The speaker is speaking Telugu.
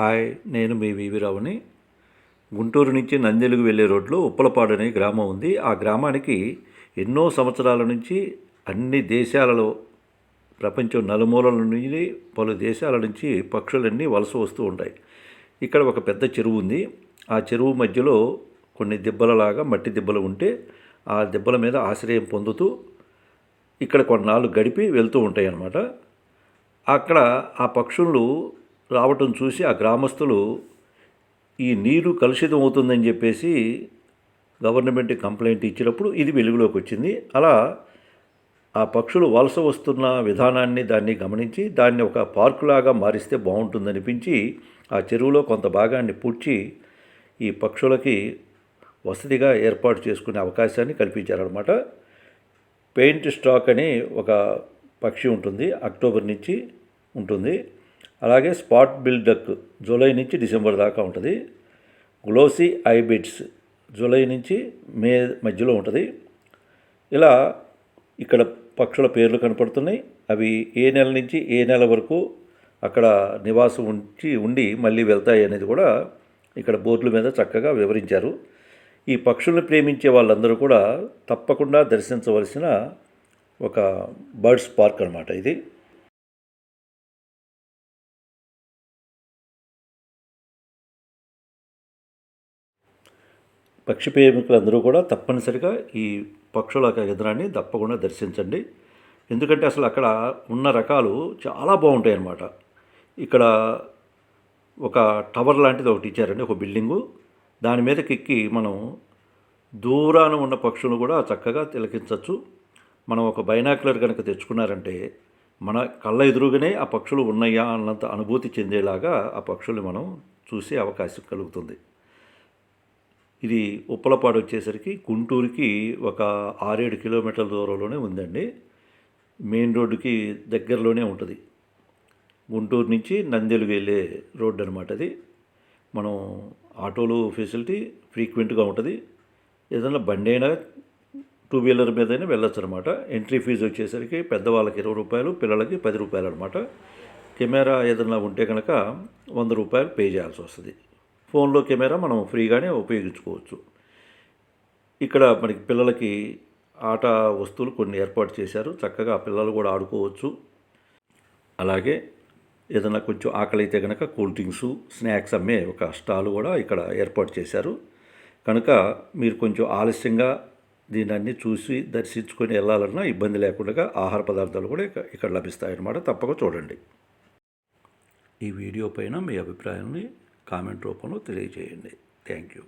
హాయ్ నేను మీ వీవిరావుని గుంటూరు నుంచి నందెలుగు వెళ్ళే రోడ్లో ఉప్పలపాడు అనే గ్రామం ఉంది. ఆ గ్రామానికి ఎన్నో సంవత్సరాల నుంచి అన్ని దేశాలలో ప్రపంచం నలుమూలల నుండి పలు దేశాల నుంచి పక్షులన్నీ వలస వస్తూ ఉంటాయి. ఇక్కడ ఒక పెద్ద చెరువు ఉంది. ఆ చెరువు మధ్యలో కొన్ని దిబ్బలలాగా మట్టి దిబ్బలు ఉంటే ఆ దిబ్బల మీద ఆశ్రయం పొందుతూ ఇక్కడ కొన్నాళ్ళు గడిపి వెళ్తూ ఉంటాయి అన్నమాట అక్కడ ఆ పక్షులు రావటం చూసి ఆ గ్రామస్తులు ఈ నీరు కలుషితం అవుతుందని చెప్పేసి గవర్నమెంట్ కంప్లైంట్ ఇచ్చినప్పుడు ఇది వెలుగులోకి వచ్చింది. అలా ఆ పక్షులు వలస వస్తున్న విధానాన్ని దాన్ని గమనించి దాన్ని ఒక పార్కులాగా మారిస్తే బాగుంటుందనిపించి ఆ చెరువులో కొంత భాగాన్ని పూడ్చి ఈ పక్షులకి వసతిగా ఏర్పాటు చేసుకునే అవకాశాన్ని కల్పించారనమాట పెయింట్ స్టాక్ అని ఒక పక్షి ఉంటుంది అక్టోబర్ నుంచి ఉంటుంది. అలాగే స్పాట్ బిల్డక్ జూలై నుంచి డిసెంబర్ దాకా ఉంటుంది. గ్లోసీ ఐబిడ్స్ జూలై నుంచి మే మధ్యలో ఉంటుంది. ఇలా ఇక్కడ పక్షుల పేర్లు కనపడుతున్నాయి. అవి ఏ నెల నుంచి ఏ నెల వరకు అక్కడ నివాసం ఉంచి ఉండి మళ్ళీ వెళ్తాయి అనేది కూడా ఇక్కడ బోర్డుల మీద చక్కగా వివరించారు. ఈ పక్షులను ప్రేమించే వాళ్ళందరూ కూడా తప్పకుండా దర్శించవలసిన ఒక బర్డ్స్ పార్క్ అనమాట ఇది. పక్షి ప్రేమికులందరూ కూడా తప్పనిసరిగా ఈ పక్షుల ఎదురాన్ని తప్పకుండా దర్శించండి. ఎందుకంటే అసలు అక్కడ ఉన్న రకాలు చాలా బాగుంటాయి అన్నమాట. ఇక్కడ ఒక టవర్ లాంటిది ఒకటి ఇచ్చారండి ఒక బిల్డింగు. దాని మీదకి ఎక్కి మనం దూరాన ఉన్న పక్షులను కూడా చక్కగా తిలకించవచ్చు. మనం ఒక బైనాక్యులర్ కనుక తెచ్చుకున్నారంటే మన కళ్ళ ఎదురుగానే ఆ పక్షులు ఉన్నాయా అన్నంత అనుభూతి చెందేలాగా ఆ పక్షుల్ని మనం చూసే అవకాశం కలుగుతుంది. ఇది ఉప్పలపాడు వచ్చేసరికి గుంటూరుకి ఒక ఆరేడు కిలోమీటర్ల దూరంలోనే ఉందండి. మెయిన్ రోడ్డుకి దగ్గరలోనే ఉంటుంది. గుంటూరు నుంచి నందెలుగు వెళ్ళే రోడ్డు అనమాట అది. మనం ఆటోలు ఫెసిలిటీ ఫ్రీక్వెంట్గా ఉంటుంది. ఏదైనా బండి అయినా టూ వీలర్ మీద అయినా వెళ్ళొచ్చు అనమాట ఎంట్రీ ఫీజు వచ్చేసరికి పెద్దవాళ్ళకి ఇరవై రూపాయలు పిల్లలకి పది రూపాయలు అనమాట కెమెరా ఏదైనా ఉంటే కనుక వంద రూపాయలు పే చేయాల్సి వస్తుంది. ఫోన్లో కెమెరా మనం ఫ్రీగానే ఉపయోగించుకోవచ్చు. ఇక్కడ మనకి పిల్లలకి ఆట వస్తువులు కొన్ని ఏర్పాటు చేశారు. చక్కగా పిల్లలు కూడా ఆడుకోవచ్చు. అలాగే ఏదైనా కొంచెం ఆకలి అయితే కనుక కూల్ డ్రింక్స్ స్నాక్స్ అమ్మే ఒక స్టాల్ కూడా ఇక్కడ ఏర్పాటు చేశారు. కనుక మీరు కొంచెం ఆలస్యంగా దీన్ని అన్ని చూసి దర్శించుకొని వెళ్ళాలన్నా ఇబ్బంది లేకుండా ఆహార పదార్థాలు కూడా ఇక్కడ లభిస్తాయన్నమాట. తప్పక చూడండి. ఈ వీడియో పైన మీ అభిప్రాయాన్ని కామెంట్ రూపంలో తెలియజేయండి. Thank you.